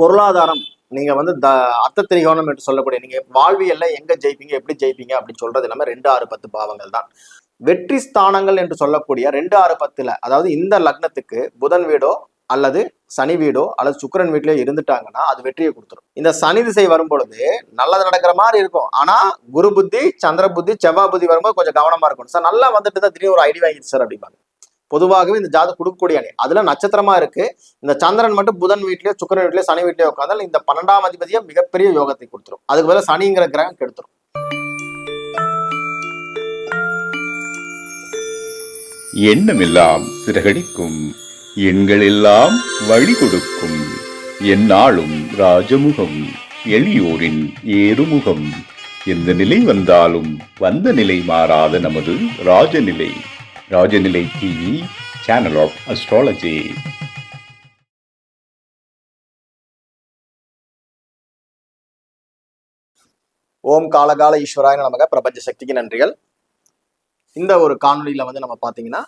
பொருளாதாரம் நீங்க வந்து த அர்த்த திரிகோணம் என்று சொல்லக்கூடிய நீங்க வாழ்வியல்ல எங்க ஜெயிப்பீங்க எப்படி ஜெயிப்பீங்க அப்படின்னு சொல்றது எல்லாமே ரெண்டு ஆறு பத்து பாவங்கள் தான். வெற்றி ஸ்தானங்கள் என்று சொல்லக்கூடிய ரெண்டு ஆறு பத்துல அதாவது இந்த லக்னத்துக்கு புதன் வீடோ அல்லது சனி வீடோ அல்லது சுக்கிரன் வீட்லயோ இருந்துட்டாங்கன்னா அது வெற்றியை கொடுத்துரும். இந்த சனி திசை வரும் பொழுது நல்லது நடக்கிற மாதிரி இருக்கும். ஆனா குரு புத்தி சந்திர புத்தி செவ்வாய் புத்தி வரும்போது கொஞ்சம் கவனமா இருக்கும் சார் நல்லா வந்துட்டு தான் திடீர்னு ஒரு ஐடி வாங்கிடுச்சு சார் அப்படிம்பாங்க. பொதுவாகவே இந்த ஜாதகம் கொடுக்கக்கூடிய அணி. அதுல நட்சத்திரமா இருக்கு. இந்த சந்திரன் மட்டும் புதன் வீட்லயோ சுக்கிரன் வீட்லயோ சனி வீட்லயோ உட்காந்தால் இந்த பன்னெண்டாம் அதிபதியை மிகப்பெரிய யோகத்தை கொடுத்துரும். அதுக்கு பதிலாக சனிங்கிற கிரகம் கெடுத்துரும். எண்ணமெல்லாம் சிறகடிக்கும் எண்களெல்லாம் வழி கொடுக்கும். எந்நாளும் ராஜமுகம். எளியோரின் ஏறுமுகம். எந்த நிலை வந்தாலும் வந்த நிலை மாறாத நமது Rajanilai. Rajanilai TV channel of astrology ஓம் காலகால ஈஸ்வராய நமக பிரபஞ்ச சக்திக்கு நன்றிகள். இந்த ஒரு காணொளியில வந்து நம்ம பாத்தீங்கன்னா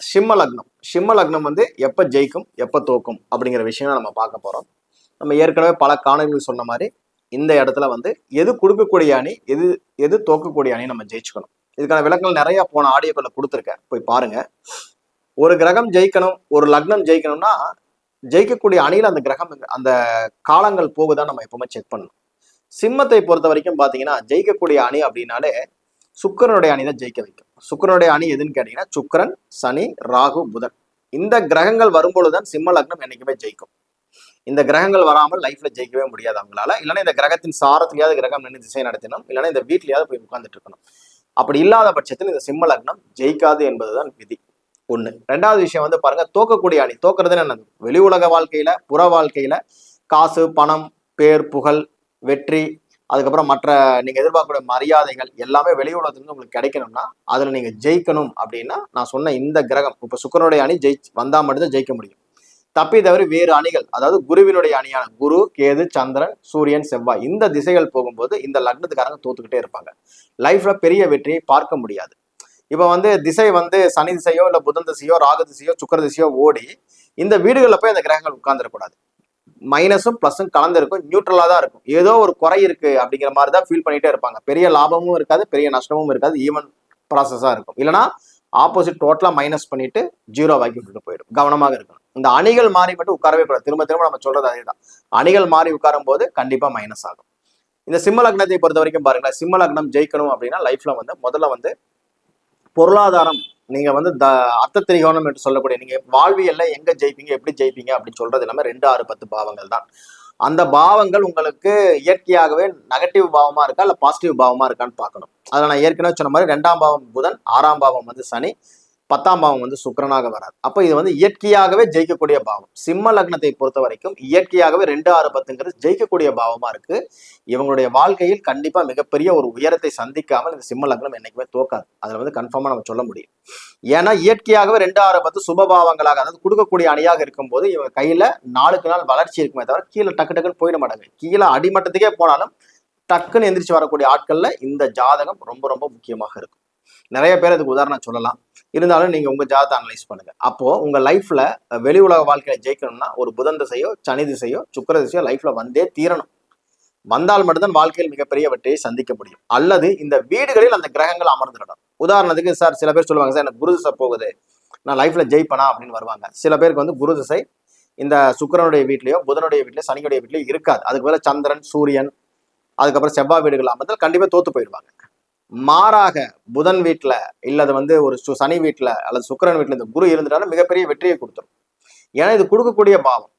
சிம்ம லக்னம். சிம்ம லக்னம் வந்து எப்ப ஜெயிக்கும் எப்ப தோக்கும் அப்படிங்கிற விஷயம் நம்ம பார்க்க போறோம். நம்ம ஏற்கனவே பல காணொலிகள் சொன்ன மாதிரி இந்த இடத்துல வந்து எது கொடுக்கக்கூடிய அணி எது எது தோக்கக்கூடிய அணி நம்ம ஜெயிச்சுக்கணும். இதுக்கான விளக்கங்கள் நிறைய போன ஆடியோக்களை கொடுத்துருக்கேன். போய் பாருங்க. ஒரு கிரகம் ஜெயிக்கணும் ஒரு லக்னம் ஜெயிக்கணும்னா ஜெயிக்கக்கூடிய அணியில் அந்த கிரகம் அந்த காலங்கள் போகுதான் நம்ம எப்பவுமே செக் பண்ணணும். சிம்மத்தை பொறுத்த வரைக்கும் பாத்தீங்கன்னா ஜெயிக்கக்கூடிய அணி அப்படின்னாலே சுக்கரனுடைய அணி தான் ஜெயிக்க வைக்கும். சுக்கிரனுடைய அணி எதுன்னு கேட்டீங்கன்னா சுக்கிரன் சனி ராகு புதன். இந்த கிரகங்கள் வரும்பொழுதுதான் சிம்ம லக்னம் என்னைக்குமே ஜெயிக்கும். இந்த கிரகங்கள் வராமல் லைஃப்ல ஜெயிக்கவே முடியாது அவங்களால. இல்லைன்னா இந்த கிரகத்தின் சாரத்திலேயாவது கிரகம் நின்று திசை நடத்தணும் இல்லைன்னா இந்த வீட்லயாவது போய் உட்கார்ந்துட்டு இருக்கணும். அப்படி இல்லாத பட்சத்தில் இந்த சிம்ம லக்னம் ஜெயிக்காது என்பதுதான் விதி. ஒண்ணு. ரெண்டாவது விஷயம் வந்து பாருங்க தோக்கக்கூடிய அணி. தோக்குறதுன்னு என்னது? வெளி உலக வாழ்க்கையில புற வாழ்க்கையில காசு பணம் பேர் புகழ் வெற்றி அதுக்கப்புறம் மற்ற நீங்க எதிர்பார்க்கக்கூடிய மரியாதைகள் எல்லாமே வெளி உலகத்துலேருந்து உங்களுக்கு கிடைக்கணும்னா அதுல நீங்க ஜெயிக்கணும் அப்படின்னா நான் சொன்ன இந்த கிரகம் இப்போ சுக்கரனுடைய அணி ஜெயி வந்தா மட்டும்தான் ஜெயிக்க முடியும். தப்பி தவிர வேறு அணிகள் அதாவது குருவினுடைய அணியான குரு கேது சந்திரன் சூரியன் செவ்வாய் இந்த திசைகள் போகும்போது இந்த லக்னத்துக்காரங்க தோத்துக்கிட்டே இருப்பாங்க. லைஃப்ல பெரிய வெற்றியை பார்க்க முடியாது. இப்போ வந்து திசை வந்து சனி திசையோ இல்லை புதன் திசையோ ராகு திசையோ சுக்கர திசையோ ஓடி இந்த வீடுகளில் போய் அந்த கிரகங்கள் உட்கார்ந்துடக்கூடாது மைனஸும் ப்ளஸும் கலந்துருக்கும் நியூட்ரலாக தான் இருக்கும். ஏதோ ஒரு குறை இருக்கு அப்படிங்கிற மாதிரி தான் ஃபீல் பண்ணிட்டே இருப்பாங்க. பெரிய லாபமும் இருக்காது பெரிய நஷ்டமும் இருக்காது ஈவன் ப்ராசஸாக இருக்கும். இல்லைனா ஆப்போசிட் டோட்டலாக மைனஸ் பண்ணிட்டு ஜீரோ வாக்கி விட்டுட்டு போயிடும். கவனமாக இருக்கணும். இந்த அணிகள் மாறி மட்டும் உட்காரவே கூடாது. திரும்ப திரும்ப நம்ம சொல்றது அதே தான் அணிகள் மாறி உட்காரும் போது கண்டிப்பா மைனஸ் ஆகும். இந்த சிம்ம லக்னத்தை பொறுத்த வரைக்கும் பாருங்களேன் சிம்ம லக்னம் ஜெயிக்கணும் அப்படின்னா லைஃப்ல வந்து முதல்ல வந்து பொருளாதாரம் நீங்க வந்து த அர்த்த திரிகோணம் என்று சொல்லக்கூடிய நீங்க வாழ்வியல்ல எங்க ஜெயிப்பீங்க எப்படி ஜெயிப்பீங்க அப்படின்னு சொல்றது எல்லாமே ரெண்டு ஆறு பத்து பாவங்கள் தான். அந்த பாவங்கள் உங்களுக்கு இயற்கையாகவே நெகட்டிவ் பாவமா இருக்கா இல்ல பாசிட்டிவ் பாவமா இருக்கான்னு பார்க்கணும். அதில் நான் ஏற்கனவே சொன்ன மாதிரி ரெண்டாம் பாவம் புதன் ஆறாம் பாவம் வந்து சனி. பத்தாம் பாவம் வந்து சுக்கிரனாக வராது அப்போ இது வந்து இயற்கையாகவே ஜெயிக்கக்கூடிய பாவம். சிம்ம லக்னத்தை பொறுத்த வரைக்கும் இயற்கையாகவே ரெண்டு ஆறு பத்துங்கிறது ஜெயிக்கக்கூடிய பாவமா இருக்கு. இவங்களுடைய வாழ்க்கையில் கண்டிப்பா மிகப்பெரிய ஒரு உயரத்தை சந்திக்காமல் இந்த சிம்ம லக்னம் என்னைக்குமே தோக்காது. அதுல வந்து கன்ஃபார்மா நம்ம சொல்ல முடியும். ஏன்னா இயற்கையாகவே ரெண்டு ஆறு பத்து சுபபாவங்களாக அதாவது கொடுக்கக்கூடிய அணியாக இருக்கும்போது இவங்க கையில நாளுக்கு நாள் வளர்ச்சி இருக்குமே தவிர கீழே டக்கு டக்குன்னு போயிட மாட்டாங்க. கீழே அடிமட்டத்துக்கே போனாலும் டக்குன்னு எந்திரிச்சு வரக்கூடிய ஆட்கள்ல இந்த ஜாதகம் ரொம்ப ரொம்ப முக்கியமாக இருக்கும். நிறைய பேர் அதுக்கு உதாரணம் சொல்லலாம். இருந்தாலும் நீங்க உங்க ஜாதத்தை அனலைஸ் பண்ணுங்க. அப்போ உங்க லைஃப்ல வெளி உலக வாழ்க்கையில ஜெயிக்கணும்னா ஒரு புதன் திசையோ சனி திசையோ சுக்கிர திசையோ லைஃப்ல வந்தே தீரணும். வந்தால் மட்டும்தான் வாழ்க்கையில் மிகப்பெரிய வெற்றியை சந்திக்க முடியும். அல்லது இந்த வீடுகளில் அந்த கிரகங்கள் அமர்ந்துடணும். உதாரணத்துக்கு சார் சில பேர் சொல்லுவாங்க சார் எனக்கு குரு திசை போகுது. நான் லைஃப்ல ஜெயிப்பனா? அப்படின்னு வருவாங்க. சில பேருக்கு வந்து குரு திசை இந்த சுக்கிரனுடைய வீட்லயோ புதனுடைய வீட்லயோ சனியுடைய வீட்லயோ இருக்காது. அதுக்கு மேலே சந்திரன் சூரியன் அதுக்கப்புறம் செவ்வாய் வீடுகள் அமர்ந்தால் கண்டிப்பா தோத்து போயிடுவாங்க. மாறாக புதன் வீட்டில் இல்லது வந்து ஒரு சு- சனி வீட்டில் அல்லது சுக்கரன் வீட்டில் இந்த குரு இருந்துட்டாலும் மிகப்பெரிய வெற்றியை கொடுத்துரும். ஏன்னா இது கொடுக்கக்கூடிய பாவம்.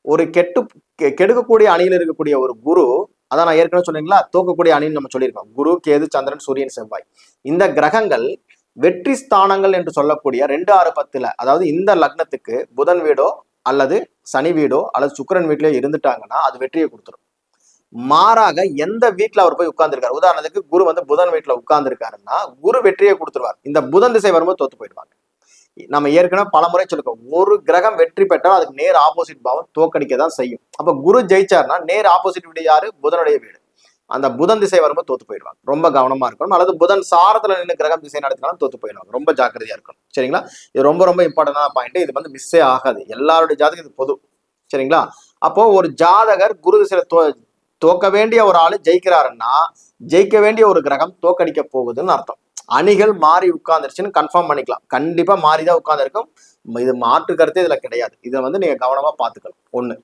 ஒரு கெட்டு கெ- கெடுக்கக்கூடிய அணியில் இருக்கக்கூடிய ஒரு குரு அதான் நான் ஏற்கனவே சொன்னீங்களா தோக்கக்கூடிய அணின்னு நம்ம சொல்லியிருக்கோம். குரு கேது சந்திரன் சூரியன் செவ்வாய். இந்த கிரகங்கள் வெற்றி ஸ்தானங்கள் என்று சொல்லக்கூடிய ரெண்டு ஆறு பத்துல அதாவது இந்த லக்னத்துக்கு புதன் வீடோ அல்லது சனி வீடோ அல்லது சுக்கிரன் வீட்டிலேயோ இருந்துட்டாங்கன்னா அது வெற்றியை கொடுத்துரும். மாறாக எந்த வீட்டுல அவர் போய் உட்கார்ந்துருக்காரு? உதாரணத்துக்கு குரு வந்து புதன் வீட்ல உட்கார்ந்துருக்காருன்னா குரு வெற்றியை கொடுத்துருவார். இந்த புதன் திசை வரும்போது தோத்து போயிடுவாங்க. நம்ம ஏற்கனவே பல முறை சொல்லிருக்கோம் ஒரு கிரகம் வெற்றி பெற்றால் அதுக்கு நேர் ஆப்போசிட் பாவம் தோக்கடிக்க தான் செய்யும். அப்ப குரு ஜெயிச்சார்னா நேர் ஆப்போசிட் வீடு யாரு? புதனுடைய வீடு. அந்த புதன் திசை வரும்போது தோத்து போயிடுவாங்க. ரொம்ப கவனமா இருக்கணும். அல்லது புதன் சாரத்துல நின்று கிரகம் திசை நடத்தினாலும் தோத்து போயிடுவாங்க. ரொம்ப ஜாக்கிரதையா இருக்கணும். சரிங்களா? இது ரொம்ப ரொம்ப இம்பார்ட்டன்டான பாயிண்ட் இது வந்து மிஸ்ஸே ஆகாது. எல்லாருடைய ஜாதகம் இது பொது. சரிங்களா? அப்போ ஒரு ஜாதகர் குரு திசையில தோ தோக்க வேண்டிய ஒரு ஆளு ஜெயிக்கிறாருன்னா ஜெயிக்க வேண்டிய ஒரு கிரகம் தோக்கடிக்க போகுதுன்னு அர்த்தம். அணிகள் மாறி உட்கார்ந்துருச்சுன்னு கன்ஃபார்ம் பண்ணிக்கலாம். கண்டிப்பா மாறிதான் உட்கார்ந்துருக்கும். இது மாற்று கருத்து இதுல கிடையாது. இதை வந்து நீங்க கவனமா பாத்துக்கணும் ஒண்ணு.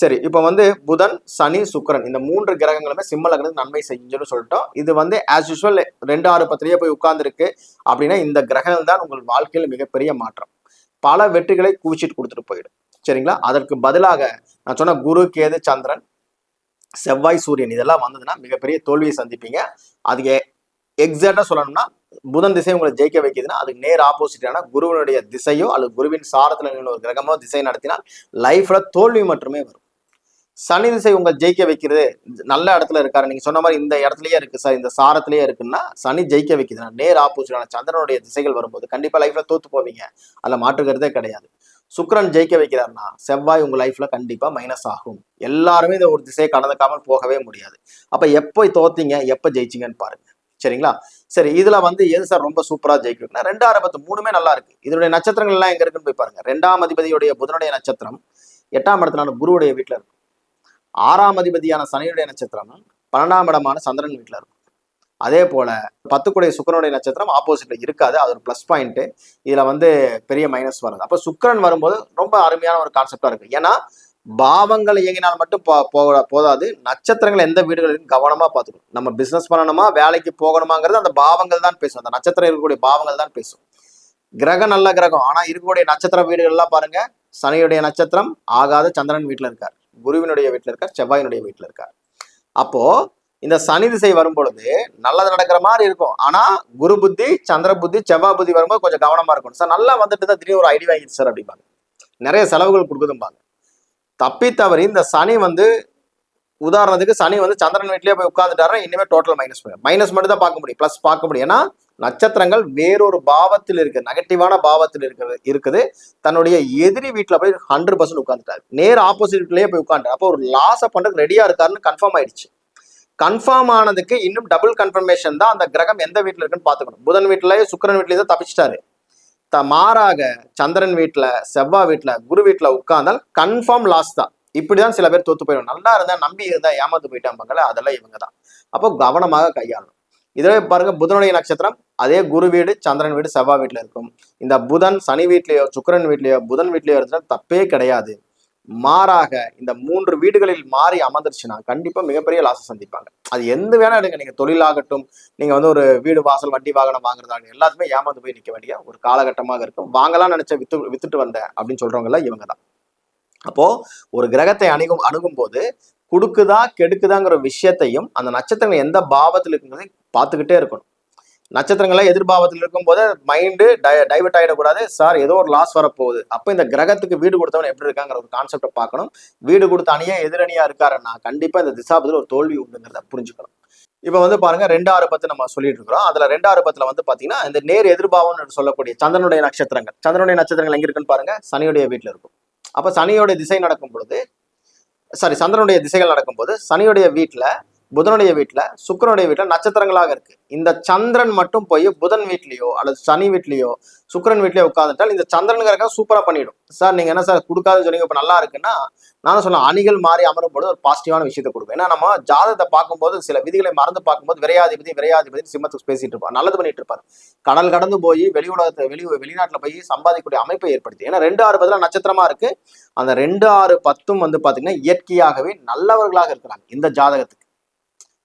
சரி இப்போ வந்து புதன் சனி சுக்கரன் இந்த மூன்று கிரகங்களுமே சிம்ம லக்னத்துக்கு நன்மை செஞ்சுன்னு சொல்லிட்டோம். இது வந்து ஆஸ் யூஸ்வல் ரெண்டு ஆறு பத்திலேயே போய் உட்கார்ந்துருக்கு அப்படின்னா இந்த கிரகம் தான் உங்கள் வாழ்க்கையில் மிகப்பெரிய மாற்றம். பல வெற்றிகளை குவிச்சிட்டு கொடுத்துட்டு போயிடும். சரிங்களா? அதற்கு பதிலாக நான் சொன்ன குரு கேது சந்திரன் செவ்வாய் சூரியன் இதெல்லாம் வந்ததுன்னா மிகப்பெரிய தோல்வியை சந்திப்பீங்க. அதுக்கு எக்ஸாக்டா சொல்லணும்னா புதன் திசை உங்களை ஜெயிக்க வைக்குதுன்னா அதுக்கு நேர் ஆப்போசிட்டான குருவினுடைய திசையோ அல்லது குருவின் சாரத்துல நின்று ஒரு கிரகமோ திசை நடத்தினால் லைஃப்ல தோல்வி மட்டுமே வரும். சனி திசை உங்களை ஜெயிக்க வைக்கிறது நல்ல இடத்துல இருக்காரு. நீங்க சொன்ன மாதிரி இந்த இடத்துலயே இருக்கு சார் இந்த சாரத்திலேயே இருக்குன்னா சனி ஜெயிக்க வைக்குதுன்னா நேர் ஆப்போசிட்டான சந்திரனுடைய திசைகள் வரும்போது கண்டிப்பா லைஃப்ல தோத்து போவீங்க. அதுல மாற்றுக்கிறதே கிடையாது. சுக்கிரன் ஜெயிக்க வைக்கிறாருன்னா செவ்வாய் உங்க லைஃப்ல கண்டிப்பா மைனஸ் ஆகும். எல்லாருமே இதை ஒரு திசையை கடந்துக்காமல் போகவே முடியாது. அப்ப எப்போ தோத்தீங்க எப்ப ஜெயிச்சீங்கன்னு பாருங்க. சரிங்களா? சரி இதுல வந்து எது சார் ரொம்ப சூப்பரா ஜெயிக்கும்னா ரெண்டாயிரம் பத்து மூணுமே நல்லா இருக்கு. இதனுடைய நட்சத்திரங்கள் எல்லாம் எங்க இருக்குன்னு போய் பாருங்க. ரெண்டாம் அதிபதியுடைய புதனுடைய நட்சத்திரம் எட்டாம் இடத்துல குருவுடைய வீட்டுல இருக்கும் ஆறாம் அதிபதியான சனியுடைய நட்சத்திரம் பன்னெண்டாம் இடமான சந்திரன் வீட்டுல இருக்கும் அதே போல பத்துக்குடைய சுக்கரனுடைய நட்சத்திரம் ஆப்போசிட்ல இருக்காது. அது ஒரு ப்ளஸ் பாயிண்ட் இதுல வந்து பெரிய மைனஸ் வருது. அப்ப சுக்கிரன் வரும்போது ரொம்ப அருமையான ஒரு கான்செப்டா இருக்கு. ஏன்னா பாவங்கள் இயங்கினால் மட்டும் போ- போக- போதாது. நட்சத்திரங்கள் எந்த வீடுகளிலும் கவனமா பார்த்துக்கணும். நம்ம பிசினஸ் பண்ணணுமா வேலைக்கு போகணுமாங்கிறது அந்த பாவங்கள் தான் பேசும். அந்த நட்சத்திரம் இருக்கக்கூடிய பாவங்கள் தான் பேசும். கிரகம் நல்ல கிரகம். ஆனா இருக்கக்கூடிய நட்சத்திர வீடுகள்லாம் பாருங்க. சனியுடைய நட்சத்திரம் ஆகாத சந்திரன் வீட்டில் இருக்கார். குருவினுடைய வீட்டில் இருக்கார் செவ்வாயினுடைய வீட்டில் இருக்கார். அப்போ இந்த சனி திசை வரும் பொழுது நல்லது நடக்கிற மாதிரி இருக்கும். ஆனா குரு புத்தி சந்திர புத்தி செவ்வாய் புத்தி வரும்போது கொஞ்சம் கவனமா இருக்கணும். சார் நல்லா வந்துட்டு தான் திடீர்னு ஒரு ஐடி வாங்கிடுச்சு சார் அப்படிம்பாங்க. நிறைய செலவுகள் கொடுக்குதும்பாங்க. தப்பி தவறி இந்த சனி வந்து உதாரணத்துக்கு சனி வந்து சந்திரன் வீட்லயே போய் உட்காந்துட்டாரு இனிமே டோட்டல் மைனஸ் மைனஸ் மட்டும் தான் பார்க்க முடியும். ப்ளஸ் பார்க்க முடியும். ஏன்னா நட்சத்திரங்கள் வேறொரு பாவத்தில் இருக்கு. நெகட்டிவான பாவத்தில் இருக்கிறது இருக்குது. தன்னுடைய எதிரி வீட்டில் போய் ஹண்ட்ரட் பர்சன்ட் உட்காந்துட்டாரு நேர் ஆப்போசிட்லயே போய் உட்காந்துட்டார் அப்போ ஒரு லாஸை பண்ணுறதுக்கு ரெடியா இருக்காருன்னு கன்ஃபார்ம் ஆயிடுச்சு. கன்ஃபார்ம் ஆனதுக்கு இன்னும் டபுள் கன்ஃபர்மேஷன் தான் அந்த கிரகம் எந்த வீட்டில் இருக்குன்னு பார்த்துக்கணும். புதன் வீட்டுலயே சுக்கிரன் வீட்லயே தான் தப்பிச்சிட்டாரு. த மாறாக சந்திரன் வீட்டில் செவ்வாய் வீட்டில் குரு வீட்டில் உட்கார்ந்தால் கன்ஃபார்ம் லாஸ் தான். இப்படிதான் சில பேர் தோத்து போயிடும் நல்லா இருந்தா நம்பி இருந்தா ஏமாந்து போயிட்டாம்பாங்கல்ல அதெல்லாம் இவங்க தான். அப்போ கவனமாக கையாளணும். இதுவே பாருங்க புதனுடைய நட்சத்திரம் அதே குரு வீடு சந்திரன் வீடு செவ்வாய் வீட்டில் இருக்கும். இந்த புதன் சனி வீட்லேயோ சுக்கிரன் வீட்லேயோ புதன் வீட்லேயோ இருந்தால் தப்பே கிடையாது. மாறாக இந்த மூன்று வீடுகளில் மாறி அமர்ந்துருச்சுன்னா கண்டிப்பா மிகப்பெரிய லாச சந்திப்பாங்க. அது எந்த வேணா எடுங்க. நீங்க தொழிலாகட்டும் நீங்க வந்து ஒரு வீடு வாசல் வண்டி வாகனம் வாங்குறதாகட்டும் எல்லாத்துமே ஏமாந்து போய் நிக்க வேண்டிய ஒரு காலகட்டமாக இருக்கும். வாங்கலாம் நினைச்ச வித்து வித்துட்டு வந்தேன் அப்படின்னு சொல்றவங்க எல்லாம் இவங்க தான் அப்போ ஒரு கிரகத்தை அணுகும் அணுகும் போது கொடுக்குதா கெடுக்குதாங்கிற விஷயத்தையும் அந்த நட்சத்திரங்கள் எந்த பாவத்தில் இருக்குங்கிறதையும் பார்த்துக்கிட்டே இருக்கணும். நட்சத்திரங்களை எதிர்பாவத்தில் இருக்கும்போது மைண்டு டைவர்ட் ஆகிடக்கூடாது சார் ஏதோ ஒரு லாஸ் வரப்போகுது. அப்போ இந்த கிரகத்துக்கு வீடு கொடுத்தவன் எப்படி இருக்காங்கிற ஒரு கான்செப்டை பார்க்கணும். வீடு கொடுத்த அணியா எதிரணியா இருக்காருன்னா கண்டிப்பாக இந்த திசாபத்தில் ஒரு தோல்வி உண்டுங்கிறத புரிஞ்சுக்கணும். இப்போ வந்து பாருங்க ரெண்டு ஆறு பத்து நம்ம சொல்லிட்டு இருக்கிறோம். அதுல ரெண்டு ஆறு பத்துல வந்து பாத்தீங்கன்னா இந்த நேர் எதிர்பாவம்னு சொல்லக்கூடிய சந்திரனுடைய நட்சத்திரங்கள். சந்திரனுடைய நட்சத்திரங்கள் எங்க இருக்குன்னு பாருங்க சனியுடைய வீட்டில் இருக்கும். அப்ப சனியோடைய திசை நடக்கும் பொழுது சாரி சந்திரனுடைய திசைகள் நடக்கும்போது சனியுடைய வீட்டில் புதனுடைய வீட்டில் சுக்கிரனுடைய வீட்டில் நட்சத்திரங்களாக இருக்கு. இந்த சந்திரன் மட்டும் போய் புதன் வீட்லேயோ அல்லது சனி வீட்லேயோ சுக்கிரன் வீட்லேயோ உட்காந்துட்டால் இந்த சந்திரனுங்கிறக்க சூப்பராக பண்ணிடும். சார் நீங்கள் என்ன சார் கொடுக்காதுன்னு சொன்னீங்க இப்போ நல்லா இருக்குன்னா நானும் சொல்ல அணிகள் மாறி அமரும் பொழுது ஒரு பாசிட்டிவான விஷயத்தை கொடுக்கும். ஏன்னா நம்ம ஜாதகத்தை பார்க்கும்போது சில விதிகளை மறந்து பார்க்கும்போது விரையாதிபதி விரையாதிபதி சிம்மத்துக்கு பேசிட்டு இருப்பார். நல்லது பண்ணிட்டு இருப்பார். கடல் கடந்து போய் வெளி உலகத்தை வெளி வெளிநாட்டில் போய் சம்பாதிக்கக்கூடிய அமைப்பை ஏற்படுத்தி. ஏன்னா ரெண்டு ஆறு பதிலா நட்சத்திரமா இருக்கு. அந்த ரெண்டு ஆறு பத்தும் வந்து பார்த்தீங்கன்னா இயற்கையாகவே நல்லவர்களாக இருக்கிறாங்க இந்த ஜாதகத்துக்கு.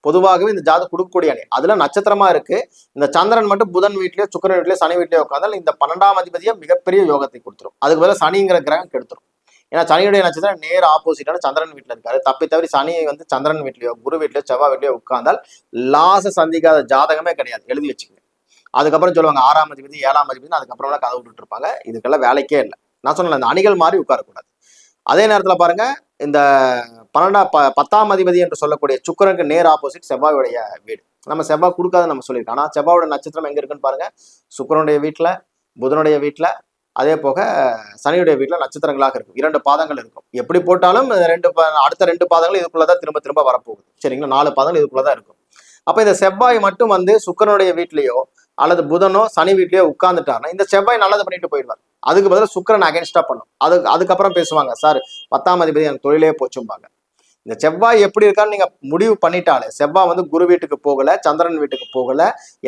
பொதுவாகவே இந்த ஜாதகம் கொடுக்கக்கூடிய அணி. அதுல நட்சத்திரமா இருக்கு. இந்த சந்திரன் மட்டும் புதன் வீட்லயோ சுக்கிரன் வீட்லயோ சனி வீட்லயோ உட்காந்தால் இந்த பன்னெண்டாம் அதிபதியை மிகப்பெரிய யோகத்தை கொடுத்துரும். அதுக்கு பதிலாக சனிங்கிற கிரகம் கெடுத்துரும். ஏன்னா சனியுடைய நட்சத்திரம் நேர் ஆப்போசிட்டான சந்திரன் வீட்டுல இருக்காரு. தப்பி தவறி சனி வந்து சந்திரன் வீட்லயோ குரு வீட்லயோ செவ்வாய் வீட்லயோ உட்கார்ந்தால் லாச சந்திக்காத ஜாதகமே கிடையாது. எழுதி வச்சுக்கோங்க. அதுக்கப்புறம் சொல்லுவாங்க ஆறாம் அதிபதி ஏழாம் அதிபதி அதுக்கப்புறம் கதை விட்டுட்டு இருப்பாங்க. இதுக்கெல்லாம் வேலைக்கே இல்லை. நான் சொன்னேன் அந்த அணிகள் மாதிரி உட்காரக்கூடாது. அதே நேரத்தில் பாருங்க இந்த பன்னெண்டா ப பத்தாம் அதிபதி என்று சொல்லக்கூடிய சுக்கரனுக்கு நேர் ஆப்போசிட் செவ்வாயுடைய வீடு. நம்ம செவ்வாய் கொடுக்காத நம்ம சொல்லியிருக்கோம். ஆனால் செவ்வாயோட நட்சத்திரம் எங்கே இருக்குன்னு பாருங்க. சுக்கரனுடைய வீட்டில் புதனுடைய வீட்டில் அதே போக சனியுடைய வீட்டில் நட்சத்திரங்களாக இருக்கும். இரண்டு பாதங்கள் இருக்கும். எப்படி போட்டாலும் ரெண்டு பா- அடுத்த ரெண்டு பாதங்கள் இதுக்குள்ளதான் திரும்ப திரும்ப வரப்போகுது. சரிங்களா? நாலு பாதங்கள் இதுக்குள்ளதான் இருக்கும். அப்போ இந்த செவ்வாய் மட்டும் வந்து சுக்கரனுடைய வீட்லேயோ அல்லது புதனோ சனி வீட்லேயோ உட்காந்துட்டாருன்னா இந்த செவ்வாய் நல்லது பண்ணிட்டு போயிடுவார். அதுக்கு பதிலாக சுக்கிரன் அகைன்ஸ்டா பண்ணும். அது அதுக்கப்புறம் பேசுவாங்க சார் பத்தாம் அதிபதி எனக்கு தொழிலே போச்சும்பாங்க. இந்த செவ்வாய் எப்படி இருக்கான்னு நீங்க முடிவு பண்ணிட்டாலே செவ்வாய் வந்து குரு வீட்டுக்கு போகல சந்திரன் வீட்டுக்கு போகல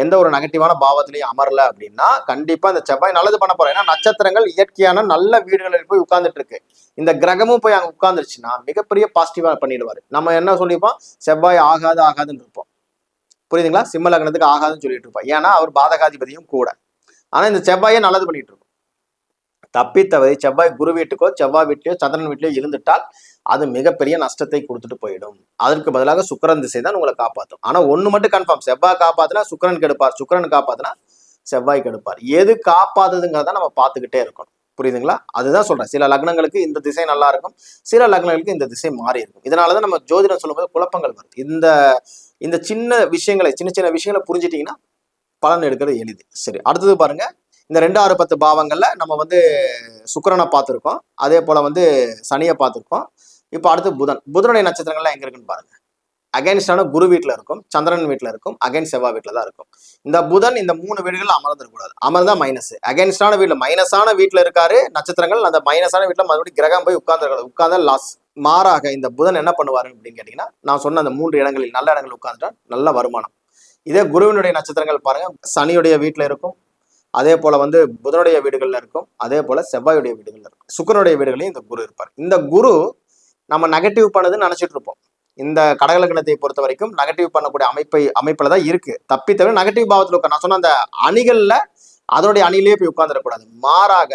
எந்த ஒரு நெகட்டிவான பாவத்திலையும் அமரல அப்படின்னா கண்டிப்பா இந்த செவ்வாய் நல்லது பண்ண போறோம் ஏன்னா நட்சத்திரங்கள் இயற்கையான நல்ல வீடுகளில் போய் உட்கார்ந்துட்டு இருக்கு. இந்த கிரகமும் போய் அங்க உட்கார்ந்துருச்சுன்னா மிகப்பெரிய பாசிட்டிவா பண்ணிடுவாரு. நம்ம என்ன சொல்லிப்போம் செவ்வாய் ஆகாது ஆகாதுன்னு இருப்போம். புரியுதுங்களா? சிம்ம லக்னத்துக்கு ஆகாதுன்னு சொல்லிட்டு இருப்போம். ஏன்னா அவர் பாதகாதிபதியும் கூட. ஆனா இந்த செவ்வாயே நல்லது பண்ணிட்டு இருக்கும் தப்பி தவறி செவ்வாய் குரு வீட்டுக்கோ செவ்வாய் வீட்டிலையோ சந்திரன் வீட்லையோ இருந்துட்டால் அது மிகப்பெரிய நஷ்டத்தை கொடுத்துட்டு போயிடும். அதற்கு பதிலாக சுக்கரன் திசை தான் உங்களை காப்பாற்றும் ஆனால் ஒன்று மட்டும் கன்ஃபார்ம் செவ்வாய் காப்பாத்தினா சுக்கரன் கெடுப்பார். சுக்கரன் காப்பாத்தினா செவ்வாய் கெடுப்பார். எது காப்பாத்துதுங்கிறத நம்ம பார்த்துக்கிட்டே இருக்கணும். புரியுதுங்களா? அதுதான் சொல்றேன். சில லக்னங்களுக்கு இந்த திசை நல்லா இருக்கும். சில லக்னங்களுக்கு இந்த திசை மாறி இருக்கும். இதனாலதான் நம்ம ஜோதிடம் சொல்லும்போது குழப்பங்கள் வருது. இந்த இந்த சின்ன விஷயங்களை சின்ன சின்ன விஷயங்களை புரிஞ்சிட்டீங்கன்னா பலன் எடுக்கிறது எளிது. சரி அடுத்தது பாருங்க. இந்த ரெண்டு ஆறு பத்து பாவங்களில் நம்ம வந்து சுக்கரனை பார்த்துருக்கோம். அதே போல் வந்து சனியை பார்த்துருக்கோம். இப்போ அடுத்து புதன். புதனுடைய நட்சத்திரங்கள்லாம் எங்கே இருக்குன்னு பாருங்கள் அகைன்ஸ்டான குரு வீட்டில் இருக்கும் சந்திரன் வீட்டில் இருக்கும் அகைன் செவ்வாய் வீட்டில் தான் இருக்கும். இந்த புதன் இந்த மூணு வீடுகள் அமர்ந்துடக்கூடாது அமர்ந்தா மைனஸ் அகைன்ஸ்டான வீட்டில் மைனஸான வீட்டில் இருக்காரு நட்சத்திரங்கள் அந்த மைனஸான வீட்டில் மறுபடியும் கிரகம் போய் உட்கார்ந்து உட்கார்ந்தா லாஸ் மாறாக இந்த புதன் என்ன பண்ணுவாரு அப்படின்னு கேட்டிங்கன்னா நான் சொன்ன அந்த மூன்று இடங்களில் நல்ல இடங்களில் உட்கார்ந்துட்டா நல்ல வருமானம். இதே குருவினுடைய நட்சத்திரங்கள் பாருங்க சனியுடைய வீட்டில் இருக்கும் அதே போல வந்து புதனுடைய வீடுகளில் இருக்கும். அதே போல செவ்வாயுடைய வீடுகளில் இருக்கும். சுக்கரனுடைய வீடுகளையும் இந்த குரு இருப்பார். இந்த குரு நம்ம நெகட்டிவ் பண்ணதுன்னு நினைச்சிட்டு இருப்போம். இந்த கடகலக்கணத்தை பொறுத்த வரைக்கும் நெகட்டிவ் பண்ணக்கூடிய அமைப்பை அமைப்புல தான் இருக்கு. தப்பி தவிர நெகட்டிவ் பாவத்தில் உட்கார் நான் சொன்ன அந்த அணிகள்ல அதனுடைய அணிலேயே போய் உட்காந்துடக்கூடாது மாறாக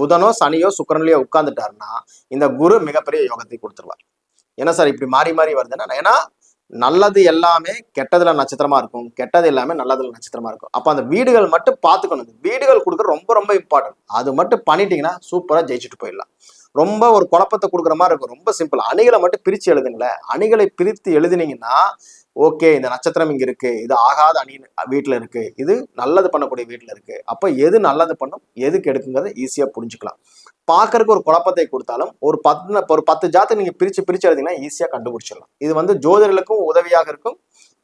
புதனோ சனியோ சுக்கிரன்லயோ உட்காந்துட்டாருன்னா இந்த குரு மிகப்பெரிய யோகத்தை கொடுத்துருவார். என்ன சார் இப்படி மாறி மாறி வருதுன்னா ஏன்னா நல்லது எல்லாமே கெட்டதுல நட்சத்திரமா இருக்கும். கெட்டது எல்லாமே நல்லதுல நட்சத்திரமா இருக்கும். அப்ப அந்த வீடுகள் மட்டும் பார்த்துக்கணும். வீடுகள் கொடுக்குற ரொம்ப ரொம்ப இம்பார்ட்டன்ட் அது மட்டும் பண்ணிட்டீங்கன்னா சூப்பரா ஜெயிச்சுட்டு போயிடலாம். ரொம்ப ஒரு குழப்பத்தை கொடுக்குற மாதிரி இருக்கும். ரொம்ப சிம்பிள் அணிகளை மட்டும் பிரிச்சு எழுதுங்களேன். அணிகளை பிரித்து எழுதினீங்கன்னா ஓகே இந்த நட்சத்திரம் இங்க இருக்கு. இது ஆகாத அணி வீட்டுல இருக்கு. இது நல்லது பண்ணக்கூடிய வீட்டுல இருக்கு. அப்ப எது நல்லது பண்ணும்? எது கெடுக்குங்கிறத ஈஸியா புரிஞ்சுக்கலாம். பார்க்கறதுக்கு ஒரு குழப்பத்தை கொடுத்தாலும் ஒரு பத்து ஒரு பத்து ஜாத்தை நீங்க பிரிச்சு பிரிச்சு எழுதிங்கன்னா ஈஸியா கண்டுபிடிச்சிடலாம். இது வந்து ஜோதிடர்களுக்கும் உதவியாக இருக்கும்.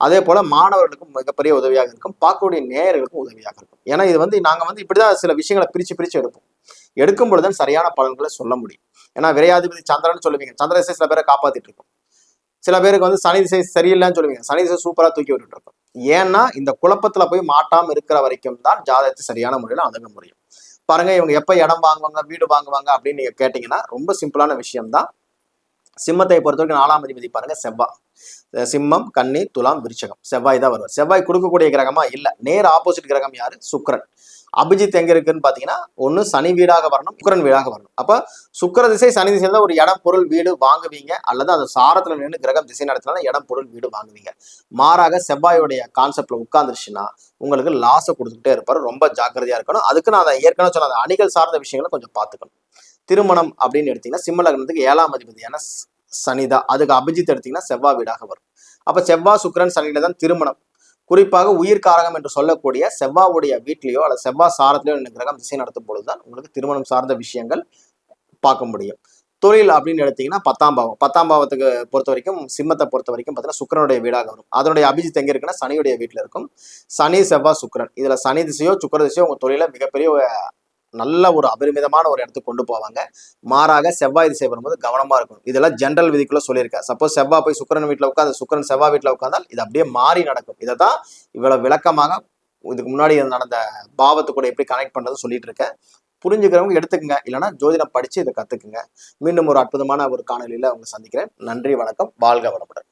அதே போல மாணவர்களுக்கும் மிகப்பெரிய உதவியாக இருக்கும். பார்க்கக்கூடிய நேயர்களுக்கும் உதவியாக இருக்கும். ஏன்னா இது வந்து நாங்க வந்து இப்படிதான் சில விஷயங்களை பிரிச்சு பிரிச்சு எடுப்போம். எடுக்கும் பொழுதுதான் சரியான பலன்களை சொல்ல முடியும். ஏன்னா விரையாதிபதி சந்திரன் சொல்லுவீங்க. சந்திர சில பேரை காப்பாத்திட்டு இருக்கும் சில பேருக்கு வந்து சனி திசை சரியில்லைன்னு சொல்லுவீங்க. சனி திசை சூப்பரா தூக்கி விட்டுட்டு இருக்கும். ஏன்னா இந்த குழப்பத்துல போய் மாட்டாம இருக்கிற வரைக்கும் தான் ஜாதகத்தை சரியான முறையில அணுக முடியும். பாருங்க இவங்க எப்ப இடம் வாங்குவாங்க வீடு வாங்குவாங்க அப்படின்னு நீங்க கேட்டீங்கன்னா ரொம்ப சிம்பிளான விஷயம் தான் சிம்மத்தை பொறுத்த வரைக்கும் நாலாம் அதிபதி பாருங்க செவ்வாய் அஹ் சிம்மம் கன்னி துலாம் விருச்சகம். செவ்வாய் தான் வருவார். செவ்வாய் கொடுக்கக்கூடிய கிரகமா இல்ல. நேர் ஆப்போசிட் கிரகம் யாரு? சுக்ரன் அபிஜித் எங்க இருக்குன்னு பாத்தீங்கன்னா ஒண்ணு சனி வீடாக வரணும் சுக்கரன் வீடாக வரணும். அப்ப சுக்கிர திசை சனி திசையில தான் ஒரு இடம் பொருள் வீடு வாங்குவீங்க. அல்லது அந்த சாரத்துல நின்று கிரகம் திசை நடத்தினால இடம் பொருள் வீடு வாங்குவீங்க. மாறாக செவ்வாயுடைய கான்செப்ட்ல உட்கார்ந்துருச்சுன்னா உங்களுக்கு லாஸை கொடுத்துக்கிட்டே இருப்பாரு. ரொம்ப ஜாக்கிரதையா இருக்கணும். அதுக்கு நான் அதை ஏற்கனவே சொன்ன அந்த அணிகள் சார்ந்த விஷயங்களை கொஞ்சம் பார்த்துக்கணும். திருமணம் அப்படின்னு எடுத்தீங்கன்னா சிம்ம லக்னத்துக்கு ஏழாம் அதிபதியான சனிதா அதுக்கு அபிஜித் எடுத்தீங்கன்னா செவ்வாய் வீடாக வரும். அப்ப செவ்வாய் சுக்கரன் சனியில தான் திருமணம். குறிப்பாக உயிர் காரகம் என்று சொல்லக்கூடிய செவ்வாவுடைய வீட்லேயோ அல்லது செவ்வாய் சாரத்திலேயோ இந்த கிரகம் திசை நடத்தும் பொழுதுதான் உங்களுக்கு திருமணம் சார்ந்த விஷயங்கள் பார்க்க முடியும். தொழில் அப்படின்னு எடுத்தீங்கன்னா பத்தாம் பாவம். பத்தாம் பாவத்துக்கு பொறுத்த வரைக்கும் சிம்மத்தை பொறுத்த வரைக்கும் பார்த்தீங்கன்னா சுக்கிரனுடைய வீடாக வரும். அதனுடைய அபிஜித் எங்கே இருக்குன்னா சனியுடைய வீட்டில் இருக்கும். சனி செவ்வாய் சுக்கிரன். இதில் சனி திசையோ சுக்கர திசையோ உங்கள் தொழிலில் மிகப்பெரிய நல்ல ஒரு அபரிமிதமான ஒரு இடத்துக்கு கொண்டு போவாங்க. மாறாக செவ்வாய் திசை வரும்போது கவனமா இருக்கும் இதெல்லாம் ஜென்ரல் விதிக்குள்ள சொல்லியிருக்கேன் சப்போஸ் செவ்வாய் போய் சுக்கிரன் வீட்டில் உட்காந்து சுக்கரன் செவ்வாய் வீட்டில் உட்காந்தால் இது அப்படியே மாறி நடக்கும். இதை தான் இவ்வளவு விளக்கமாக இதுக்கு முன்னாடி நடந்த பாவத்து கூட எப்படி கனெக்ட் பண்றது சொல்லிட்டு இருக்கேன். புரிஞ்சுக்கிறவங்க எடுத்துக்கங்க. இல்லைன்னா ஜோதிடம் படிச்சு இதை கத்துக்குங்க. மீண்டும் ஒரு அற்புதமான ஒரு காணொலியில உங்களை சந்திக்கிறேன். நன்றி வணக்கம். வாழ்க வளமுடன்.